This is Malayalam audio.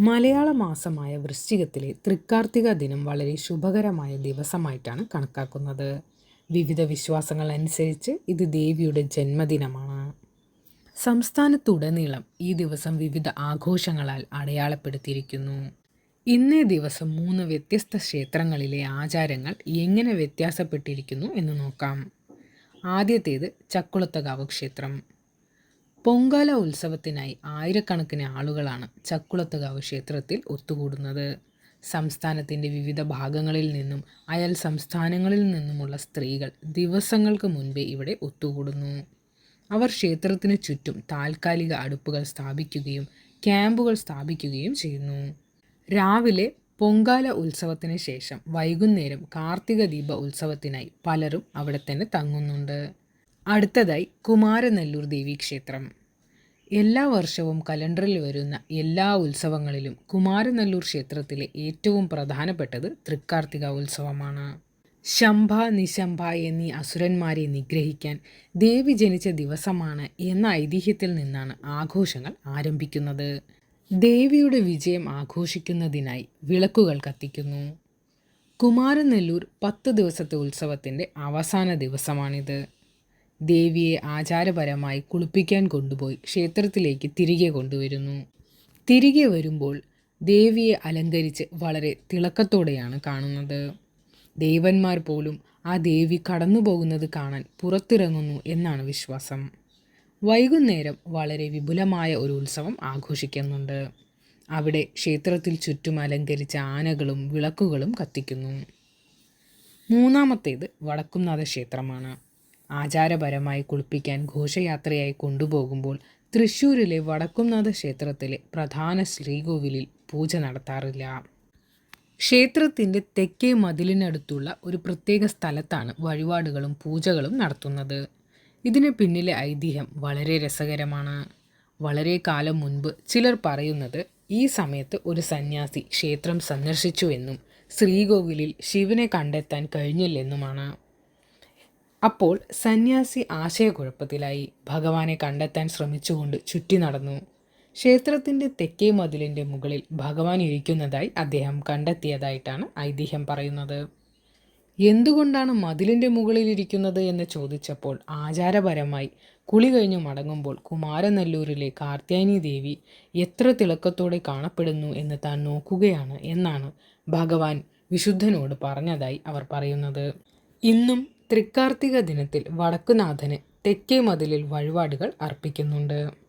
മലയാള മാസമായ വൃശ്ചികത്തിലെ തൃക്കാർത്തിക ദിനം വളരെ ശുഭകരമായ ദിവസമായിട്ടാണ് കണക്കാക്കുന്നത്. വിവിധ വിശ്വാസങ്ങൾ അനുസരിച്ച് ഇത് ദേവിയുടെ ജന്മദിനമാണ്. സംസ്ഥാനത്തുടനീളം ഈ ദിവസം വിവിധ ആഘോഷങ്ങളാൽ അടയാളപ്പെടുത്തിയിരിക്കുന്നു. ഇന്നേ ദിവസം മൂന്ന് വ്യത്യസ്ത ക്ഷേത്രങ്ങളിലെ ആചാരങ്ങൾ എങ്ങനെ വ്യത്യാസപ്പെട്ടിരിക്കുന്നു എന്ന് നോക്കാം. ആദ്യത്തേത് ചക്കുളത്തകാവ് ക്ഷേത്രം. പൊങ്കാല ഉത്സവത്തിനായി ആയിരക്കണക്കിന് ആളുകളാണ് ചക്കുളത്തുകാവ് ക്ഷേത്രത്തിൽ ഒത്തുകൂടുന്നത്. സംസ്ഥാനത്തിന്റെ വിവിധ ഭാഗങ്ങളിൽ നിന്നും അയൽ സംസ്ഥാനങ്ങളിൽ നിന്നുമുള്ള സ്ത്രീകൾ ദിവസങ്ങൾക്ക് മുൻപേ ഇവിടെ ഒത്തുകൂടുന്നു. അവർ ക്ഷേത്രത്തിന് ചുറ്റും താൽക്കാലിക അടുപ്പുകൾ സ്ഥാപിക്കുകയും ക്യാമ്പുകൾ സ്ഥാപിക്കുകയും ചെയ്യുന്നു. രാവിലെ പൊങ്കാല ഉത്സവത്തിന് ശേഷം വൈകുന്നേരം കാർത്തിക ദീപ ഉത്സവത്തിനായി പലരും അവിടെ തന്നെ തങ്ങുന്നുണ്ട്. അടുത്തതായി കുമാരനെല്ലൂർ ദേവി ക്ഷേത്രം എല്ലാ വർഷവും കലണ്ടറിൽ വരുന്ന എല്ലാ ഉത്സവങ്ങളിലും കുമാരനെല്ലൂർ ക്ഷേത്രത്തിലെ ഏറ്റവും പ്രധാനപ്പെട്ടത് തൃക്കാർത്തിക ഉത്സവമാണ്. ശംഭ നിശംഭ എന്നീ അസുരന്മാരെ നിഗ്രഹിക്കാൻ ദേവി ജനിച്ച ദിവസമാണ് എന്ന ഐതിഹ്യത്തിൽ നിന്നാണ് ആഘോഷങ്ങൾ ആരംഭിക്കുന്നത്. ദേവിയുടെ വിജയം ആഘോഷിക്കുന്നതിനായി വിളക്കുകൾ കത്തിക്കുന്നു. കുമാരനെല്ലൂർ പത്ത് ദിവസത്തെ ഉത്സവത്തിന്റെ അവസാന ദിവസമാണിത്. ദേവിയെ ആചാരപരമായി കുളിപ്പിക്കാൻ കൊണ്ടുപോയി ക്ഷേത്രത്തിലേക്ക് തിരികെ കൊണ്ടുവരുന്നു. തിരികെ വരുമ്പോൾ ദേവിയെ അലങ്കരിച്ച് വളരെ തിളക്കത്തോടെയാണ് കാണുന്നത്. ദേവന്മാർ പോലും ആ ദേവി കടന്നു പോകുന്നത് കാണാൻ പുറത്തിറങ്ങുന്നു എന്നാണ് വിശ്വാസം. വൈകുന്നേരം വളരെ വിപുലമായ ഒരു ഉത്സവം ആഘോഷിക്കുന്നുണ്ട്. അവിടെ ക്ഷേത്രത്തിൽ ചുറ്റും അലങ്കരിച്ച ആനകളും വിളക്കുകളും കത്തിക്കുന്നു. മൂന്നാമത്തേത് വടക്കുംനാഥ ക്ഷേത്രമാണ്. ആചാരപരമായി കുളിപ്പിക്കാൻ ഘോഷയാത്രയായി കൊണ്ടുപോകുമ്പോൾ തൃശ്ശൂരിലെ വടക്കുംനാഥ ക്ഷേത്രത്തിലെ പ്രധാന ശ്രീകോവിലിൽ പൂജ നടത്താറില്ല. ക്ഷേത്രത്തിന്റെ തെക്കേ മതിലിനടുത്തുള്ള ഒരു പ്രത്യേക സ്ഥലത്താണ് വഴിപാടുകളും പൂജകളും നടത്തുന്നത്. ഇതിന് പിന്നിലെ ഐതിഹ്യം വളരെ രസകരമാണ്. വളരെ കാലം മുൻപ് ചിലർ പറയുന്നത് ഈ സമയത്ത് ഒരു സന്യാസി ക്ഷേത്രം സന്ദർശിച്ചുവെന്നും ശ്രീകോവിലിൽ ശിവനെ കണ്ടെത്താൻ കഴിഞ്ഞില്ലെന്നുമാണ്. അപ്പോൾ സന്യാസി ആശയക്കുഴപ്പത്തിലായി. ഭഗവാനെ കണ്ടെത്താൻ ശ്രമിച്ചുകൊണ്ട് ചുറ്റി നടന്നു. ക്ഷേത്രത്തിന്റെ തെക്കേ മതിലിന്റെ മുകളിൽ ഭഗവാൻ ഇരിക്കുന്നതായി അദ്ദേഹം കണ്ടെത്തിയതായിട്ടാണ് ഐതിഹ്യം പറയുന്നത്. എന്തുകൊണ്ടാണ് മതിലിന്റെ മുകളിൽ ഇരിക്കുന്നത് എന്ന് ചോദിച്ചപ്പോൾ ആചാരപരമായി കുളി കഴിഞ്ഞു മടങ്ങുമ്പോൾ കുമാരനെല്ലൂരിലെ കാർത്യാനി ദേവി എത്ര തിളക്കത്തോടെ കാണപ്പെടുന്നു എന്ന് താൻ നോക്കുകയാണ് എന്നാണ് ഭഗവാൻ വിശുദ്ധനോട് പറഞ്ഞതായി അവർ പറയുന്നത്. ഇന്നും തൃക്കാർത്തിക ദിനത്തിൽ വടക്കുനാഥന് തെക്കേ മതിലിൽ വഴിപാടുകൾ അർപ്പിക്കുന്നുണ്ട്.